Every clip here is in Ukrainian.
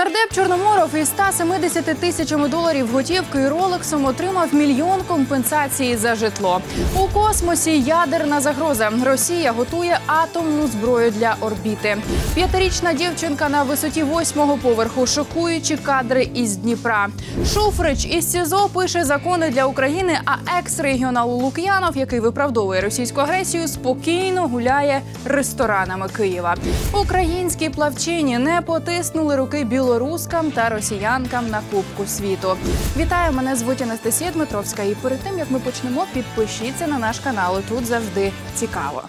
Нардеп Чорноморов із 170 тисячами доларів готівки ролексом отримав мільйон компенсації за житло. У космосі ядерна загроза. Росія готує атомну зброю для орбіти. П'ятирічна дівчинка на висоті восьмого поверху. Шокуючі кадри із Дніпра. Шуфрич із СІЗО пише закони для України. А екс-регіонал Лук'янов, який виправдовує російську агресію, спокійно гуляє ресторанами Києва. Українські плавчині не потиснули руки білорускам та росіянкам на Кубку світу. Вітаю, мене звуть Анастасія Дмитровська. І перед тим як ми почнемо, підпишіться на наш канал. Тут завжди цікаво.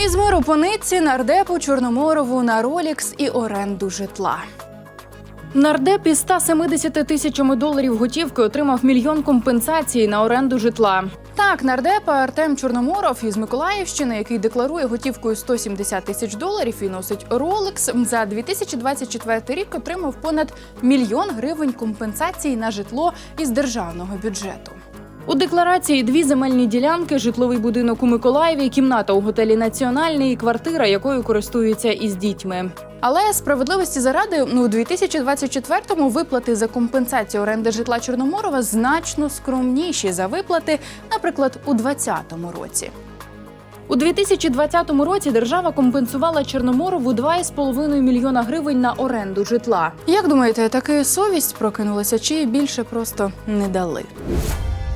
Із миру по нитці нардепу Чорноморову на Ролікс і оренду житла. Нардеп із 170 тисячами доларів готівки отримав мільйон компенсації на оренду житла. Так, нардепа Артем Чорноморов із Миколаївщини, який декларує готівкою 170 тисяч доларів і носить Rolex, за 2024 рік отримав понад мільйон гривень компенсації на житло із державного бюджету. У декларації дві земельні ділянки, житловий будинок у Миколаєві, кімната у готелі Національний і квартира, якою користуються із дітьми. Але справедливості заради ну, у 2024-му виплати за компенсацію оренди житла Чорноморова значно скромніші за виплати, наприклад, у 2020 році. У 2020 році держава компенсувала Чорноморову 2,5 мільйона гривень на оренду житла. Як думаєте, таки совість прокинулася, чи більше просто не дали?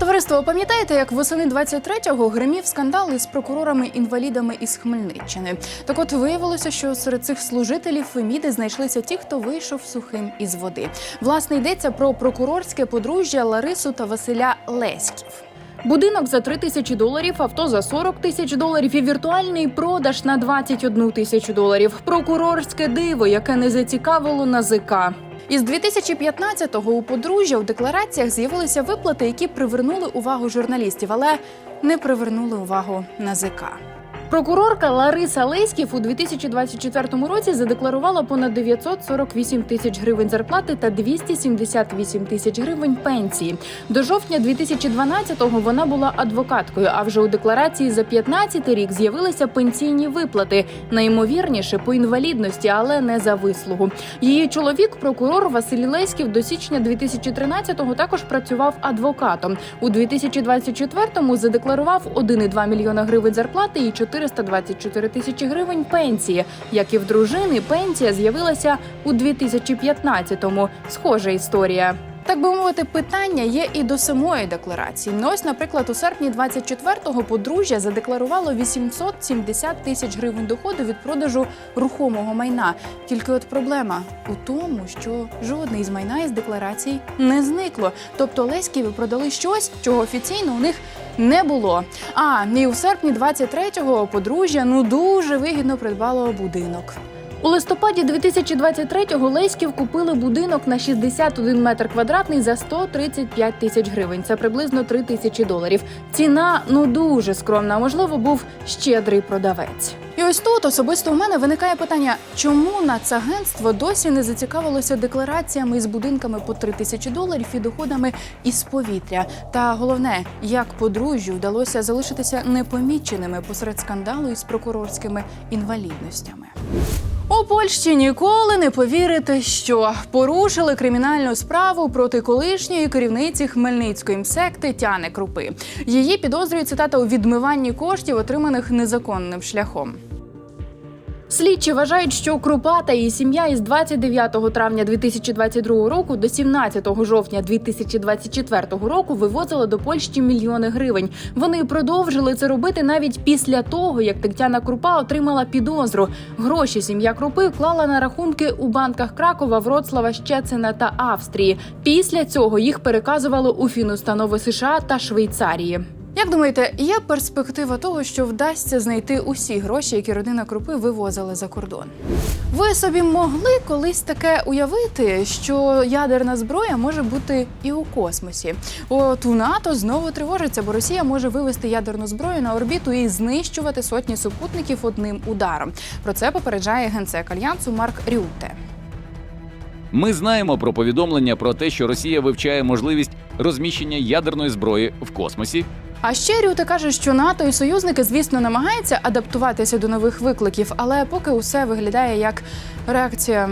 Товариство, пам'ятаєте, як восени 23-го гримів скандал із прокурорами-інвалідами із Хмельниччини? Так от виявилося, що серед цих служителів Феміди знайшлися ті, хто вийшов сухим із води. Власне йдеться про прокурорське подружжя Ларису та Василя Леськів. Будинок за 3 тисячі доларів, авто за 40 тисяч доларів і віртуальний продаж на 21 тисячу доларів. Прокурорське диво, яке не зацікавило НАЗК. Із 2015-го у подружжя у деклараціях з'явилися виплати, які привернули увагу журналістів, але не привернули увагу НАЗК. Прокурорка Лариса Леськів у 2024 році задекларувала понад 948 тисяч гривень зарплати та 278 тисяч гривень пенсії. До жовтня 2012-го вона була адвокаткою. А вже у декларації за 15 рік з'явилися пенсійні виплати. Найімовірніше по інвалідності, але не за вислугу. Її чоловік, прокурор Василь Леськів, до січня 2013-го також працював адвокатом. У 2024-му задекларував 1,2 мільйона гривень зарплати і 424 тисячі гривень пенсії. Як і в дружини, пенсія з'явилася у 2015-му. Схожа історія. Так би мовити, питання є і до самої декларації. Ну, ось, наприклад, у серпні 24-го подружжя задекларувало 870 тисяч гривень доходу від продажу рухомого майна. Тільки от проблема у тому, що жодне із майна із декларацій не зникло. Тобто Леськіві продали щось, чого офіційно у них не було. А і у серпні 23-го подружжя ну дуже вигідно придбало будинок. У листопаді 2023-го Леськів купили будинок на 61 метр квадратний за 135 тисяч гривень. Це приблизно 3 тисячі доларів. Ціна ну дуже скромна. Можливо, був щедрий продавець. І ось тут особисто у мене виникає питання, чому нацагентство досі не зацікавилося деклараціями із будинками по 3 тисячі доларів і доходами із повітря. Та головне, як подружжю вдалося залишитися непоміченими посеред скандалу із прокурорськими інвалідностями. У Польщі ніколи не повірите, що порушили кримінальну справу проти колишньої керівниці Хмельницької МСЕК Тетяни Крупи. Її підозрюють цитата у відмиванні коштів, отриманих незаконним шляхом. Слідчі вважають, що Крупа та її сім'я із 29 травня 2022 року до 17 жовтня 2024 року вивозили до Польщі мільйони гривень. Вони продовжили це робити навіть після того, як Тетяна Крупа отримала підозру. Гроші сім'я Крупи вклала на рахунки у банках Кракова, Вроцлава, Щецина та Австрії. Після цього їх переказували у фінустанови США та Швейцарії. Як думаєте, є перспектива того, що вдасться знайти усі гроші, які родина Крупи вивозила за кордон? Ви собі могли колись таке уявити, що ядерна зброя може бути і у космосі? От у НАТО знову тривожиться, бо Росія може вивести ядерну зброю на орбіту і знищувати сотні супутників одним ударом. Про це попереджає генсек альянсу Марк Рюте. Ми знаємо про повідомлення про те, що Росія вивчає можливість розміщення ядерної зброї в космосі, А ще Рюте каже, що НАТО і союзники, звісно, намагаються адаптуватися до нових викликів, але поки усе виглядає як реакція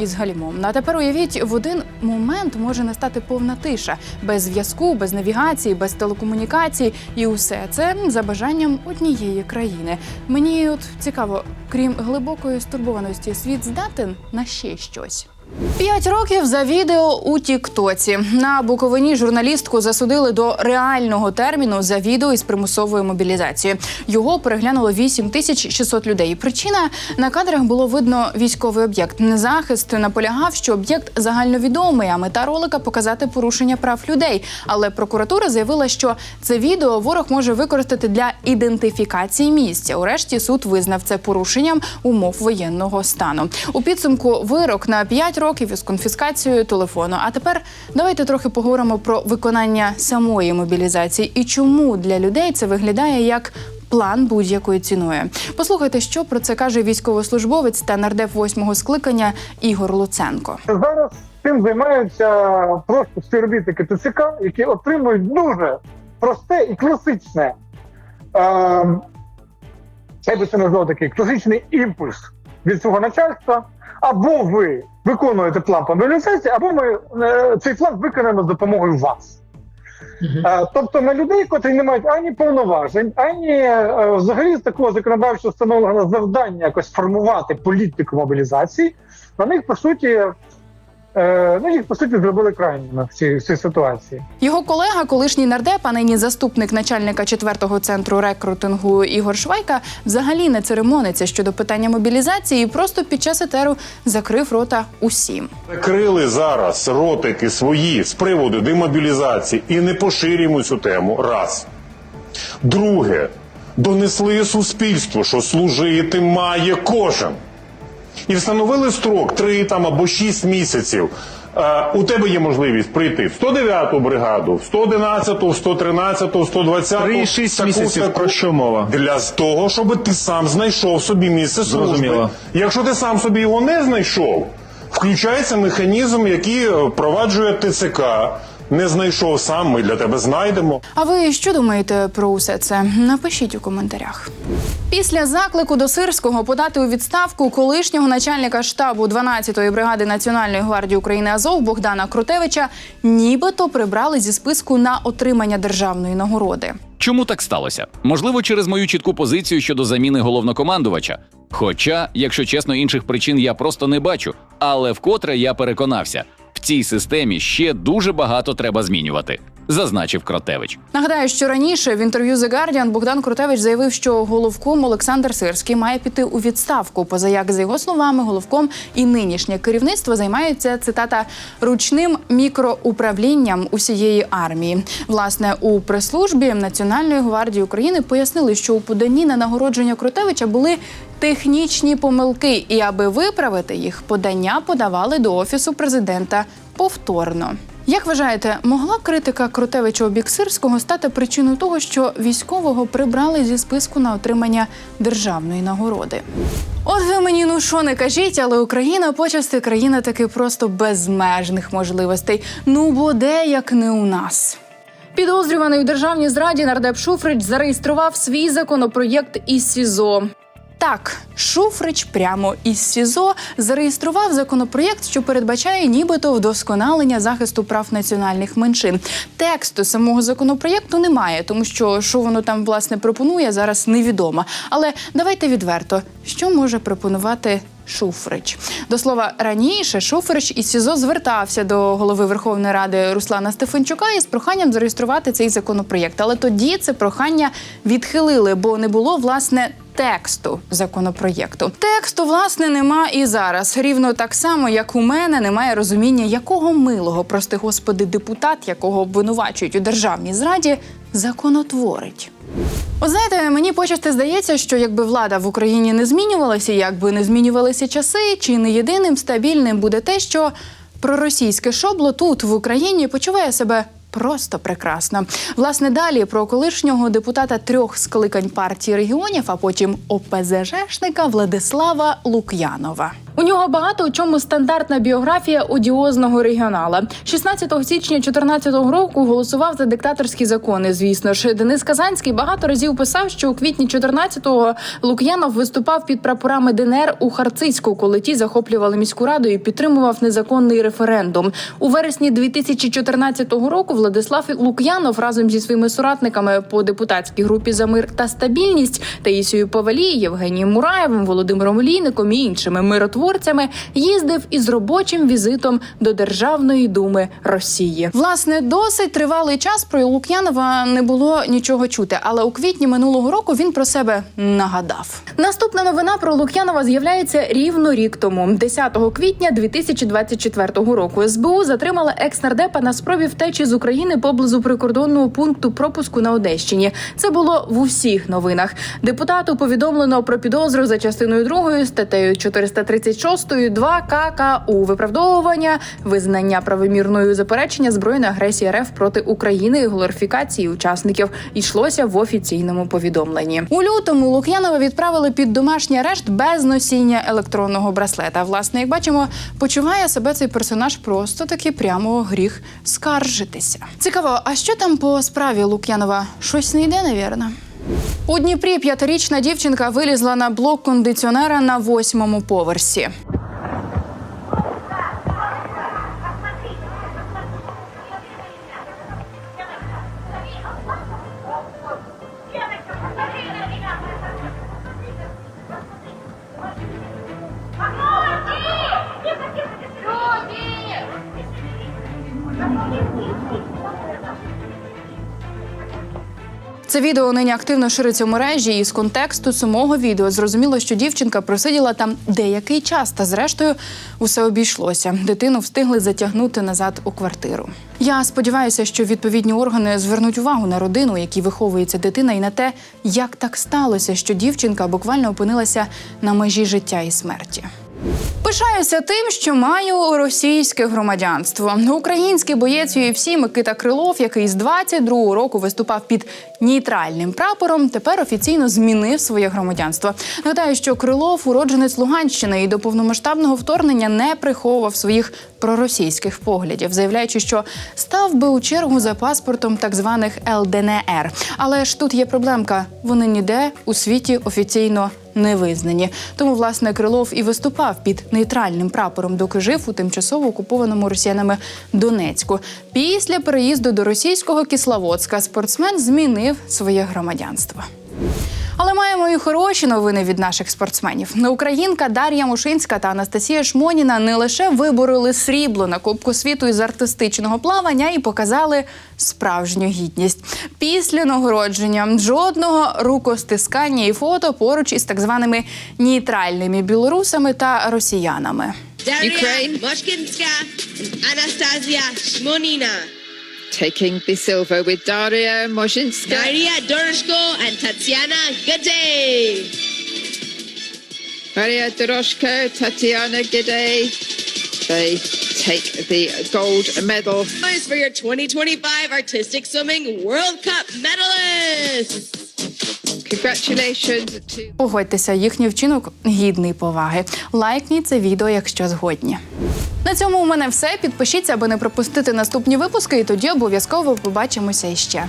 із галімом. Ну, а тепер уявіть, в один момент може настати повна тиша без зв'язку, без навігації, без телекомунікацій, і усе це за бажанням однієї країни. Мені от цікаво, крім глибокої стурбованості, світ здатен на ще щось. П'ять років за відео у Тіктоці на Буковині журналістку засудили до реального терміну за відео із примусовою мобілізацією. Його переглянуло 8600 людей. Причина на кадрах було видно військовий об'єкт. Захист наполягав, що об'єкт загальновідомий, а мета ролика показати порушення прав людей. Але прокуратура заявила, що це відео ворог може використати для ідентифікації місця. Урешті суд визнав це порушенням умов воєнного стану. У підсумку вирок на 5 років із конфіскацією телефону. А тепер давайте трохи поговоримо про виконання самої мобілізації і чому для людей це виглядає як. План будь-якою ціною. Послухайте, що про це каже військовослужбовець та нардеп восьмого скликання Ігор Луценко. Зараз цим займаються просто співробітники ТЦК, які отримують дуже просте і класичне. Е, я би це назвав такий класичний імпульс від свого начальства. Або ви виконуєте план по мобілізації, або ми е, цей план виконаємо з допомогою вас. Е, Тобто на людей, котрі не мають ані повноважень, ані е, взагалі з такого законодавчого встановленого завдання якось формувати політику мобілізації, на них по суті. Е, Ну, їх по суті зробили крайніми в цій, в цій ситуації. Його колега, колишній нардеп, а нині заступник начальника четвертого центру рекрутингу Ігор Швайка, взагалі не церемониться щодо питання мобілізації і просто під час етеру закрив рота усім. Закрили зараз ротики свої з приводу демобілізації і не поширюємо цю тему. Раз. Друге, донесли суспільству, що служити має кожен. І встановили строк 3 там або 6 місяців. Е, у тебе є можливість прийти в 109-ту бригаду, в 111-ту, в 113-ту, в 120-ту. 3-6 таку, місяців, про що мова? Для того, щоб ти сам знайшов собі місце служби. Зрозуміло. Якщо ти сам собі його не знайшов, включається механізм, який е, впроваджує ТЦК. Не знайшов сам, ми для тебе знайдемо. А ви що думаєте про усе це? Напишіть у коментарях. Після заклику до Сирського подати у відставку колишнього начальника штабу 12-ї бригади Національної гвардії України Азов Богдана Крутевича нібито прибрали зі списку на отримання державної нагороди. Чому так сталося? Можливо, через мою чітку позицію щодо заміни головнокомандувача. Хоча, якщо чесно, інших причин я просто не бачу. Але вкотре я переконався, цій системі ще дуже багато треба змінювати, зазначив Кротевич. Нагадаю, що раніше в інтерв'ю The Guardian Богдан Крутевич заявив, що головком Олександр Сирський має піти у відставку. Поза як за його словами, головком і нинішнє керівництво займаються цитата ручним мікроуправлінням усієї армії. Власне, у прес-службі Національної гвардії України пояснили, що у поданні на нагородження Крутевича були технічні помилки, і аби виправити їх, подання подавали до офісу президента повторно. Як вважаєте, могла критика Крутевича у бік Сирського стати причиною того, що військового прибрали зі списку на отримання державної нагороди? От ви мені ну що не кажіть, але Україна почасти країна таки просто безмежних можливостей. Ну бо де як не у нас. Підозрюваний у державній зраді нардеп Шуфрич зареєстрував свій законопроєкт із СІЗО. Так, Шуфрич прямо із СІЗО зареєстрував законопроєкт, що передбачає нібито вдосконалення захисту прав національних меншин. Тексту самого законопроєкту немає, тому що що воно там власне пропонує, зараз невідомо. Але давайте відверто, що може пропонувати. Шуфрич до слова раніше Шуфрич із СІЗО звертався до голови Верховної Ради Руслана Стефанчука із проханням зареєструвати цей законопроєкт. Але тоді це прохання відхилили, бо не було власне тексту законопроєкту. Тексту власне нема і зараз. Рівно так само, як у мене немає розуміння, якого милого, прости господи, депутат, якого обвинувачують у державній зраді, законотворить. От знаєте, мені почасти здається, що якби влада в Україні не змінювалася, якби не змінювалися часи, чи не єдиним стабільним буде те, що проросійське шобло тут в Україні почуває себе просто прекрасно. Власне, далі про колишнього депутата трьох скликань партії регіонів, а потім ОПЗЖшника Владислава Лук'янова. У нього багато у чому стандартна біографія одіозного регіонала. 16 січня 2014 року голосував за диктаторські закони. Звісно ж, Денис Казанський багато разів писав, що у квітні 14-го Лук'янов виступав під прапорами ДНР у Харцизьку, коли ті захоплювали міську раду і підтримував незаконний референдум. У вересні 2014 року Владислав Лук'янов разом зі своїми соратниками по депутатській групі за мир та стабільність Таїсією Павелі, Євгенієм Мураєвим, Володимиром Лійником і іншими миротворцями їздив із робочим візитом до Державної думи Росії. Власне, досить тривалий час про Лук'янова не було нічого чути, але у квітні минулого року він про себе нагадав. Наступна новина про Лук'янова з'являється рівно рік тому, 10 квітня 2024 року. СБУ затримала екс-нардепа на спробі втечі з України поблизу прикордонного пункту пропуску на Одещині. Це було в усіх новинах. Депутату повідомлено про підозру за частиною 2 статтею 436 2 ККУ виправдовування, визнання правомірною заперечення збройної агресії РФ проти України і глорифікації учасників. Йшлося в офіційному повідомленні. У лютому Лук'янова відправили під домашній арешт без носіння електронного браслета. Власне, як бачимо, почуває себе цей персонаж просто таки прямо гріх скаржитися. Цікаво, а що там по справі Лук'янова? Щось не йде, навірно. У Дніпрі п'ятирічна дівчинка вилізла на блок кондиціонера на восьмому поверсі. Це відео нині активно шириться в мережі, і з контексту самого відео зрозуміло, що дівчинка просиділа там деякий час, та зрештою усе обійшлося. Дитину встигли затягнути назад у квартиру. Я сподіваюся, що відповідні органи звернуть увагу на родину, якій виховується дитина, і на те, як так сталося, що дівчинка буквально опинилася на межі життя і смерті. Пишаюся тим, що маю російське громадянство. Український боєць UFC Микита Крилов, який з 22-го року виступав під нейтральним прапором, тепер офіційно змінив своє громадянство. Нагадаю, що Крилов уродженець Луганщини і до повномасштабного вторгнення не приховував своїх проросійських поглядів, заявляючи, що став би у чергу за паспортом так званих ЛДНР. Але ж тут є проблемка: вони ніде у світі офіційно не визнані. Тому власне Крилов і виступав під нейтральним прапором, доки жив у тимчасово окупованому росіянами Донецьку. Після переїзду до російського Кисловодська спортсмен змінив своє громадянство. Але маємо і хороші новини від наших спортсменів. Українка Дар'я Мушинська та Анастасія Шмоніна не лише вибороли срібло на Кубку світу із артистичного плавання і показали справжню гідність. Після нагородження жодного рукостискання і фото поруч із так званими нейтральними білорусами та росіянами. Moshkinska and Anastasia Shmonina. Taking the silver with Daria Moshinska. Daria Dorshko and Tatiana Gade. Maria Doroshko, Tatiana Gide. They take the gold medal. For your 2025 Artistic Swimming World Cup medalists. Congratulations to Погодьтеся, їхній вчинок гідний поваги. Лайкніть це відео, якщо згодні. На цьому у мене все. Підпишіться, аби не пропустити наступні випуски, і тоді обов'язково побачимося іще.